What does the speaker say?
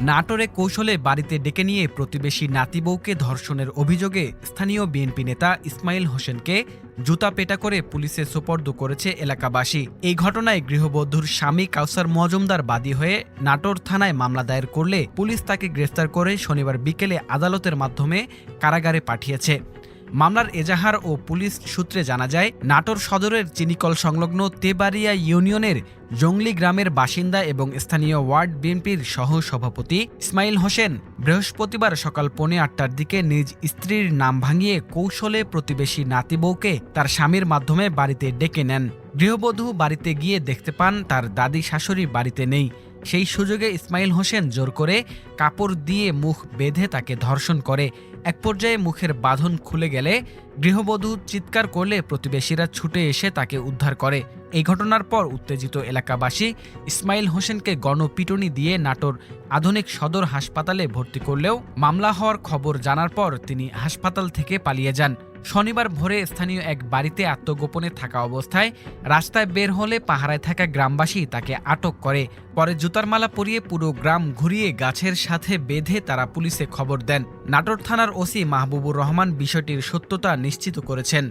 নাটোরে কৌশলে বাড়িতে ডেকে নিয়ে প্রতিবেশী নাতিবউকে ধর্ষণের অভিযোগে স্থানীয় বিএনপি নেতা ইসমাইল হোসেনকে জুতা পেটা করে পুলিশে সোপর্দ করেছে এলাকাবাসী। এই ঘটনায় গৃহবধূর স্বামী কাউসার মজুমদার বাদী হয়ে নাটোর থানায় মামলা দায়ের করলে পুলিশ তাকে গ্রেফতার করে শনিবার বিকেলে আদালতের মাধ্যমে কারাগারে পাঠিয়েছে। মামলার এজাহার ও পুলিশ সূত্রে জানা যায়, নাটোর সদরের চিনিকল সংলগ্ন তেবাড়িয়া ইউনিয়নের জংলি গ্রামের বাসিন্দা এবং স্থানীয় ওয়ার্ড বিএনপির সহ সভাপতি ইসমাইল হোসেন বৃহস্পতিবার সকাল পৌনে আটটার দিকে নিজ স্ত্রীর নাম ভাঙিয়ে কৌশলে প্রতিবেশী নাতিবউকে তার স্বামীর মাধ্যমে বাড়িতে ডেকে নেন। গৃহবধূ বাড়িতে গিয়ে দেখতে পান, তার দাদি শাশুড়ি বাড়িতে নেই। সেই সুযোগে ইসমাইল হোসেন জোর করে কাপড় দিয়ে মুখ বেঁধে তাকে ধর্ষণ করে। এক পর্যায়ে মুখের বাঁধন খুলে গেলে গৃহবধূ চিৎকার করলে প্রতিবেশীরা ছুটে এসে তাকে উদ্ধার করে। এই ঘটনার পর উত্তেজিত এলাকাবাসী ইসমাইল হোসেনকে গণপিটুনি দিয়ে নাটোর আধুনিক সদর হাসপাতালে ভর্তি করলেও মামলা হওয়ার খবর জানার পর তিনি হাসপাতাল থেকে পালিয়ে যান। শনিবার ভোরে স্থানীয় এক বাড়িতে আত্মগোপনে থাকা অবস্থায় রাস্তায় বের হলে পাহারায় থাকা গ্রামবাসী তাকে আটক করে। পরে জুতার মালা পরিয়ে পুরো গ্রাম ঘুরিয়ে গাছের সাথে বেঁধে তারা পুলিশে খবর দেন। নাটোর থানার ওসি মাহবুবুর রহমান বিষয়টির সত্যতা নিশ্চিত করেছেন।